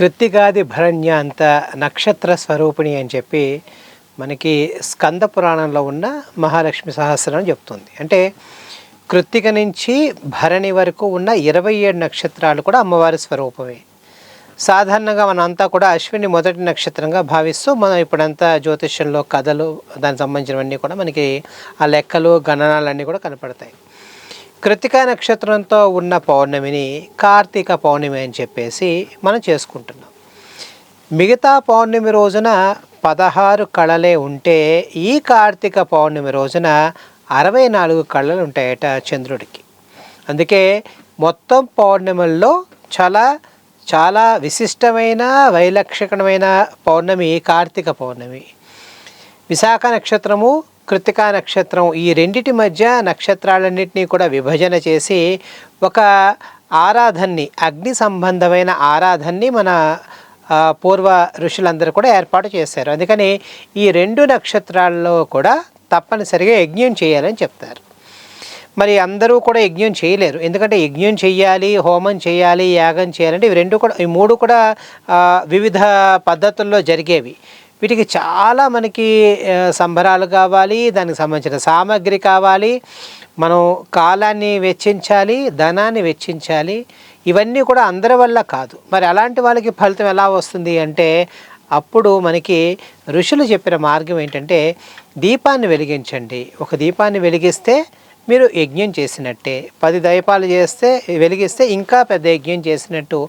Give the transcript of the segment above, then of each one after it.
కృత్తిగాది భరణ్యాంత నక్షత్ర స్వరూపిణి అని చెప్పి మనకి స్కంద పురాణంలో ఉన్న మహాలక్ష్మి సహస్రం చెప్తుంది. అంటే కృత్తిక నుంచి భరణి వరకు ఉన్న ఇరవై ఏడు నక్షత్రాలు కూడా అమ్మవారి స్వరూపమే. సాధారణంగా మనంతా కూడా అశ్విని మొదటి నక్షత్రంగా భావిస్తూ మనం ఇప్పుడంతా జ్యోతిష్యంలో కథలు దానికి సంబంధించినవన్నీ కూడా మనకి ఆ లెక్కలు గణనాలన్నీ కూడా కనపడతాయి. కృతికా నక్షత్రంతో ఉన్న పౌర్ణమిని కార్తీక పౌర్ణమి అని చెప్పేసి మనం చేసుకుంటున్నాం. మిగతా పౌర్ణమి రోజున పదహారు కళలే ఉంటే ఈ కార్తీక పౌర్ణమి రోజున అరవై నాలుగు కళలు ఉంటాయట చంద్రుడికి. అందుకే మొత్తం పౌర్ణమిల్లో చాలా చాలా విశిష్టమైన వైలక్షణమైన పౌర్ణమి కార్తీక పౌర్ణమి. విశాఖ నక్షత్రము కృతికా నక్షత్రం ఈ రెండిటి మధ్య నక్షత్రాలన్నింటినీ కూడా విభజన చేసి ఒక ఆరాధన్ని అగ్ని సంబంధమైన ఆరాధన్ని మన పూర్వ ఋషులందరూ కూడా ఏర్పాటు చేశారు. అందుకని ఈ రెండు నక్షత్రాల్లో కూడా తప్పనిసరిగా యజ్ఞం చేయాలని చెప్తారు. మరి అందరూ కూడా యజ్ఞం చేయలేరు. ఎందుకంటే యజ్ఞం చేయాలి హోమం చేయాలి యాగం చేయాలంటే ఇవి రెండు కూడా ఈ మూడు కూడా వివిధ పద్ధతుల్లో జరిగేవి. వీటికి చాలా మనకి సంబరాలు కావాలి దానికి సంబంధించిన సామాగ్రి కావాలి. మనం కాలాన్ని వెచ్చించాలి ధనాన్ని వెచ్చించాలి. ఇవన్నీ కూడా అందరి వల్ల కాదు. మరి అలాంటి వాళ్ళకి ఫలితం ఎలా వస్తుంది అంటే అప్పుడు మనకి ఋషులు చెప్పిన మార్గం ఏంటంటే దీపాన్ని వెలిగించండి. ఒక దీపాన్ని వెలిగిస్తే మీరు యజ్ఞం చేసినట్టే. పది దీపాలు చేస్తే వెలిగిస్తే ఇంకా పెద్ద యజ్ఞం చేసినట్టు.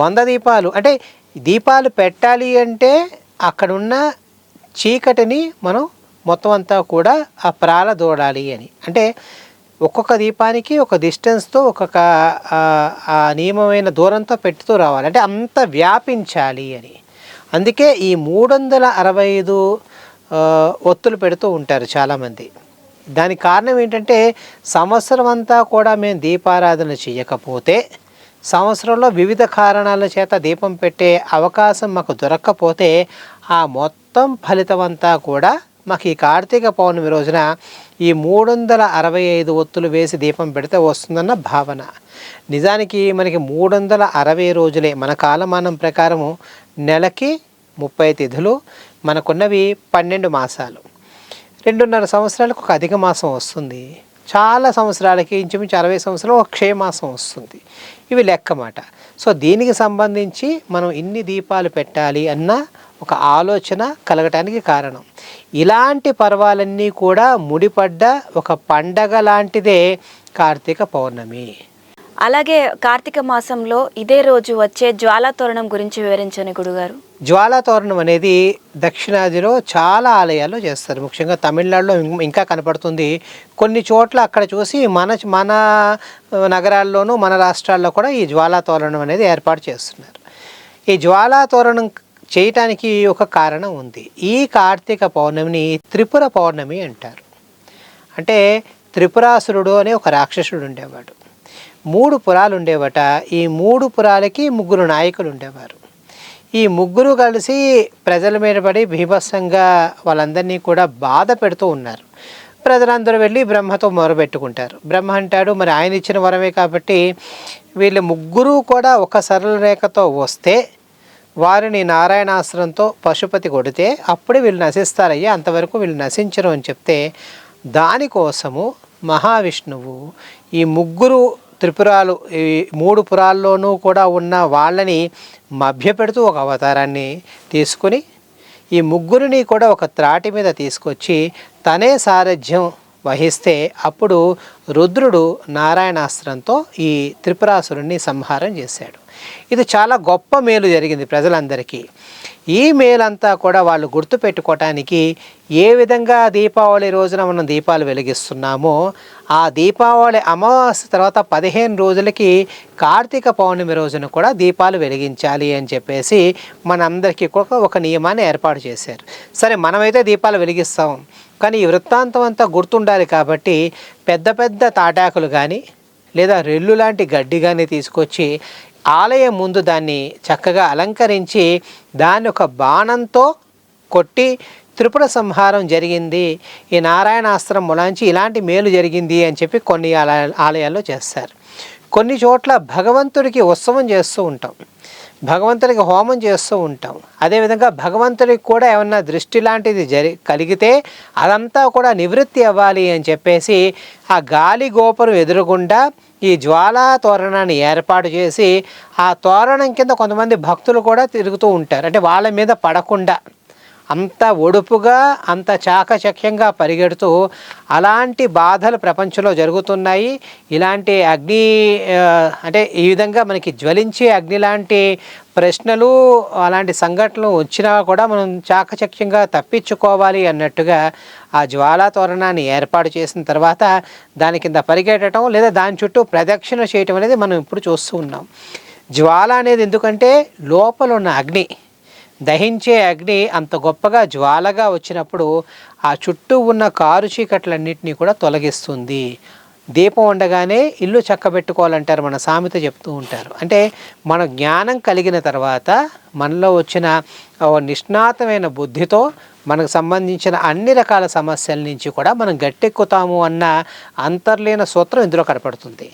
వంద దీపాలు అంటే దీపాలు పెట్టాలి అంటే అక్కడున్న చీకటిని మనం మొత్తం అంతా కూడా ఆ ప్రాలదోడాలి అని. అంటే ఒక్కొక్క దీపానికి ఒక డిస్టెన్స్తో ఒక్కొక్క ఆ, నియమమైన దూరంతో పెట్టుతూ రావాలి. అంటే అంత వ్యాపించాలి అని. అందుకే ఈ మూడు వందల అరవై ఐదు ఒత్తులు పెడుతూ ఉంటారు చాలామంది. దానికి కారణం ఏంటంటే సంవత్సరం అంతా కూడా మేము దీపారాధన చేయకపోతే సంవత్సరంలో వివిధ కారణాల చేత దీపం పెట్టే అవకాశం మాకు దొరక్కపోతే ఆ మొత్తం ఫలితమంతా కూడా మాకు ఈ కార్తీక పౌర్ణమి రోజున ఈ మూడు వందల అరవై ఐదు ఒత్తులు వేసి దీపం పెడితే వస్తుందన్న భావన. నిజానికి మనకి మూడు వందల అరవై రోజులే మన కాలమానం ప్రకారము నెలకి ముప్పై తిథులు మనకున్నవి పన్నెండు మాసాలు. రెండున్నర సంవత్సరాలకు ఒక అధిక మాసం వస్తుంది. చాలా సంవత్సరాలకి ఇంచుమించు అరవై సంవత్సరాలు ఒక క్షయమాసం వస్తుంది. ఇవి లెక్కమాట. సో దీనికి సంబంధించి మనం ఇన్ని దీపాలు పెట్టాలి అన్న ఒక ఆలోచన కలగటానికి కారణం. ఇలాంటి పర్వాలన్నీ కూడా ముడిపడ్డ ఒక పండగ లాంటిదే కార్తీక పౌర్ణమి. అలాగే కార్తీక మాసంలో ఇదే రోజు వచ్చే జ్వాలా తోరణం గురించి వివరించండి గురుగారు. జ్వాలా తోరణం అనేది దక్షిణాదిలో చాలా ఆలయాల్లో చేస్తారు. ముఖ్యంగా తమిళనాడులో ఇంకా కనపడుతుంది. కొన్ని చోట్ల అక్కడ చూసి మన మన నగరాల్లోనూ మన రాష్ట్రాల్లో కూడా ఈ జ్వాలా తోరణం అనేది ఏర్పాటు చేస్తున్నారు. ఈ జ్వాలా తోరణం చేయటానికి ఒక కారణం ఉంది. ఈ కార్తీక పౌర్ణమిని త్రిపుర పౌర్ణమి అంటారు. అంటే త్రిపురాసురుడు అనే ఒక రాక్షసుడు ఉండేవాడు. మూడు పురాలు ఉండేవట ఈ మూడు పురాలకి ముగ్గురు నాయకులు ఉండేవారు ఈ ముగ్గురు కలిసి ప్రజల మీద పడి భీభత్సంగా వాళ్ళందరినీ కూడా బాధ పెడుతూ ఉన్నారు. ప్రజలందరూ వెళ్ళి బ్రహ్మతో మొరబెట్టుకుంటారు. బ్రహ్మ అంటాడు మరి ఆయన ఇచ్చిన వరమే కాబట్టి వీళ్ళు ముగ్గురు కూడా ఒక సరళ రేఖతో వస్తే వారిని నారాయణాస్త్రంతో పశుపతి కొడితే అప్పుడే వీళ్ళు నశిస్తారయ్యా అంతవరకు వీళ్ళు నశించరు అని చెప్తే దానికోసము మహావిష్ణువు ఈ ముగ్గురు త్రిపురాలు ఈ మూడు పురాల్లోనూ కూడా ఉన్న వాళ్ళని మభ్యపెడుతూ ఒక అవతారాన్ని తీసుకుని ఈ ముగ్గురిని కూడా ఒక త్రాటి మీద తీసుకొచ్చి తనే సారథ్యం వహిస్తే అప్పుడు రుద్రుడు నారాయణాస్త్రంతో ఈ త్రిపురాసురుణ్ణి సంహారం చేశాడు. ఇది చాలా గొప్ప మేలు జరిగింది ప్రజలందరికీ. ఈ మేలంతా కూడా వాళ్ళు గుర్తుపెట్టుకోవటానికి ఏ విధంగా దీపావళి రోజున మనం దీపాలు వెలిగిస్తున్నామో ఆ దీపావళి అమావాస్య తర్వాత పదిహేను రోజులకి కార్తీక పౌర్ణమి రోజున కూడా దీపాలు వెలిగించాలి అని చెప్పేసి మనందరికీ కూడా ఒక నియమాన్ని ఏర్పాటు చేశారు. సరే మనమైతే దీపాలు వెలిగిస్తాం కానీ ఈ వృత్తాంతం అంతా గుర్తుండాలి కాబట్టి పెద్ద పెద్ద తాటాకులు కానీ లేదా రెల్లు లాంటి గడ్డి కానీ తీసుకొచ్చి ఆలయం ముందు దాన్ని చక్కగా అలంకరించి దాన్ని ఒక బాణంతో కొట్టి త్రిపుర సంహారం జరిగింది. ఈ నారాయణాస్త్రం ములాంచి ఇలాంటి మేలు జరిగింది అని చెప్పి కొన్ని ఆలయ ఆలయాల్లో చేస్తారు. కొన్ని చోట్ల భగవంతుడికి ఉత్సవం చేస్తూ ఉంటాం. భగవంతుడికి హోమం చేస్తూ ఉంటాం. అదేవిధంగా భగవంతుడికి కూడా ఏమన్నా దృష్టి లాంటిది జరి కలిగితే అదంతా కూడా నివృత్తి అవ్వాలి అని చెప్పేసి ఆ గాలి గోపురం ఎదురుగుండా ఈ జ్వాలా తోరణాన్ని ఏర్పాటు చేసి ఆ తోరణం కింద కొంతమంది భక్తులు కూడా తిరుగుతూ ఉంటారు. అంటే వాళ్ళ మీద పడకుండా. అంత ఒడుపుగా అంత చాకచక్యంగా పరిగెడుతూ అలాంటి బాధలు ప్రపంచంలో జరుగుతున్నాయి. ఇలాంటి అగ్ని అంటే ఈ విధంగా మనకి జ్వలించే అగ్ని లాంటి ప్రశ్నలు అలాంటి సంఘటనలు వచ్చినా కూడా మనం చాకచక్యంగా తప్పించుకోవాలి అన్నట్టుగా ఆ జ్వాలా తోరణాన్ని ఏర్పాటు చేసిన తర్వాత దాని కింద పరిగెట్టడం లేదా దాని చుట్టూ ప్రదక్షిణ చేయటం అనేది మనం ఇప్పుడు చూస్తూ ఉన్నాం. జ్వాల అనేది ఎందుకంటే లోపల ఉన్న అగ్ని. దహించే అగ్ని అంత గొప్పగా జ్వాలగా వచ్చినప్పుడు ఆ చుట్టూ ఉన్న కారు చీకట్లన్నింటినీ కూడా తొలగిస్తుంది. దీపం ఉండగానే ఇల్లు చక్కబెట్టుకోవాలంటారు మన సామెత చెప్తూ ఉంటారు. అంటే మన జ్ఞానం కలిగిన తర్వాత మనలో వచ్చిన నిష్ణాతమైన బుద్ధితో మనకు సంబంధించిన అన్ని రకాల సమస్యల నుంచి కూడా మనం గట్టెక్కుతాము అన్న అంతర్లీన సూత్రం ఇందులో కనపడుతుంది.